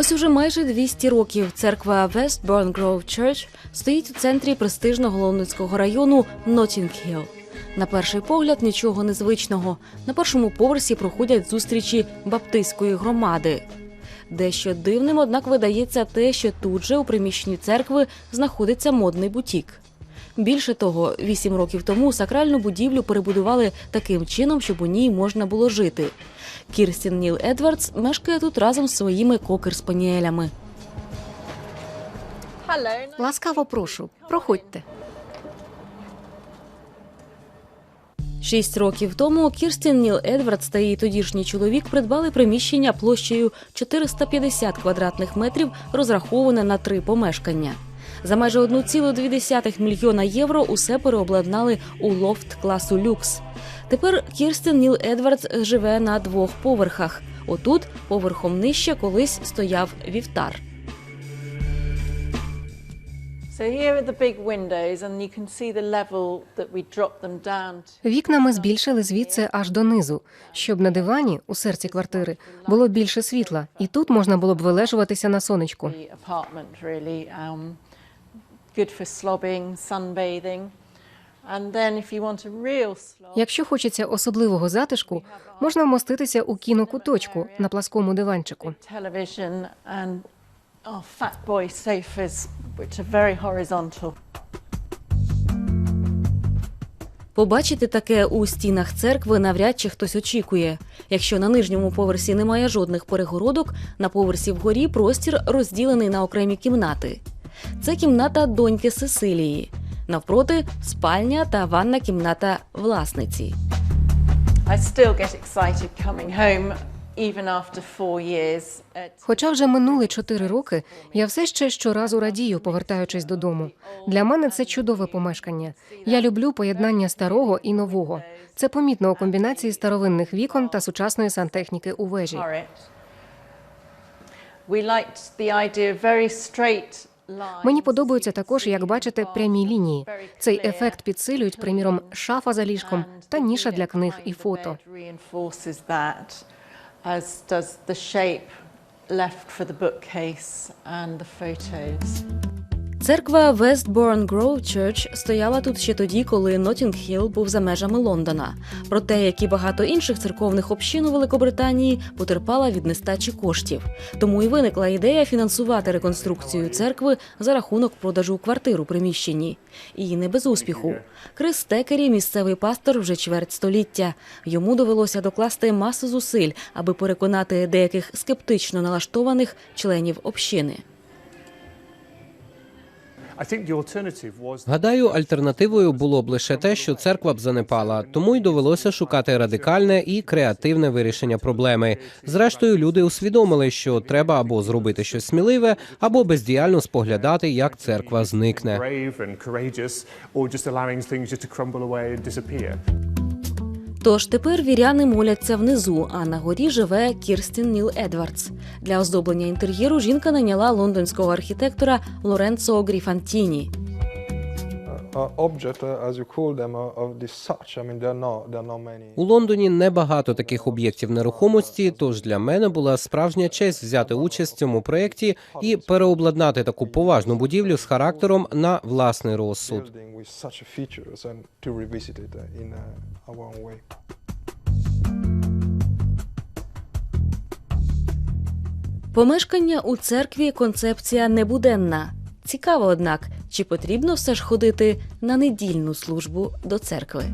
Ось уже майже 200 років церква Westbourne Grove Church стоїть у центрі престижного лондонського району Нотінг-Хілл. На перший погляд нічого незвичного. На першому поверсі проходять зустрічі баптистської громади. Дещо дивним, однак, видається те, що тут же у приміщенні церкви знаходиться модний бутік. Більше того, вісім років тому сакральну будівлю перебудували таким чином, щоб у ній можна було жити. Кірстін Ніл Едвардс мешкає тут разом з своїми кокер-спаніелями. Ласкаво прошу, проходьте. Шість років тому Кірстін Ніл Едвардс та її тодішній чоловік придбали приміщення площею 450 квадратних метрів, розраховане на три помешкання. За майже 1,2 мільйона євро усе переобладнали у лофт класу люкс. Тепер Кірстін Ніл Едвардс живе на двох поверхах. Отут, поверхом нижче, колись стояв вівтар. Вікна ми збільшили звідси аж донизу, щоб на дивані у серці квартири було більше світла, і тут можна було б вилежуватися на сонечку. Good for slobbing, sunbathing, and then if you want a real slob, Якщо хочеться особливого затишку, можна вмоститися у кінокуточку на пласкому диванчику. television and our fat boy sofas, which are very horizontal. Побачити таке у стінах церкви навряд чи хтось очікує. Якщо на нижньому поверсі немає жодних перегородок, на поверсі вгорі простір розділений на окремі кімнати. Це кімната доньки Сесилії. Навпроти спальня та ванна кімната власниці. I still get excited coming home, Хоча вже минули чотири роки, я все ще щоразу радію, повертаючись додому. Для мене це чудове помешкання. Я люблю поєднання старого і нового. Це помітно у комбінації старовинних вікон та сучасної сантехніки у вежі. Мені подобається також, як бачите, прямі лінії. Цей ефект підсилюють, приміром, шафа за ліжком та ніша для книг і фото. As does left for the bookcase and the photos. Церква Westbourne Grove Church стояла тут ще тоді, коли Нотінг-Хілл був за межами Лондона. Проте, як і багато інших церковних общин у Великобританії, потерпала від нестачі коштів. Тому і виникла ідея фінансувати реконструкцію церкви за рахунок продажу квартир у приміщенні. І не без успіху. Крис Стекері, місцевий пастор, вже чверть століття. Йому довелося докласти масу зусиль, аби переконати деяких скептично налаштованих членів общини. Гадаю, альтернативою було б лише те, що церква б занепала, тому й довелося шукати радикальне і креативне вирішення проблеми. Зрештою, люди усвідомили, що треба або зробити щось сміливе, або бездіяльно споглядати, як церква зникне. Тож тепер віряни моляться внизу, а на горі живе Кірстін Ніл Едвардс. Для оздоблення інтер'єру жінка наняла лондонського архітектора Лоренцо Гріфантіні. Object, as you call them, of this such. I mean, there are not there are not many. У Лондоні небагато таких об'єктів нерухомості. Тож для мене була справжня честь взяти участь в цьому проєкті і переобладнати таку поважну будівлю з характером на власний розсуд. It uh, uh. Помешкання у церкві концепція небуденна. Цікаво, однак, чи потрібно все ж ходити на недільну службу до церкви.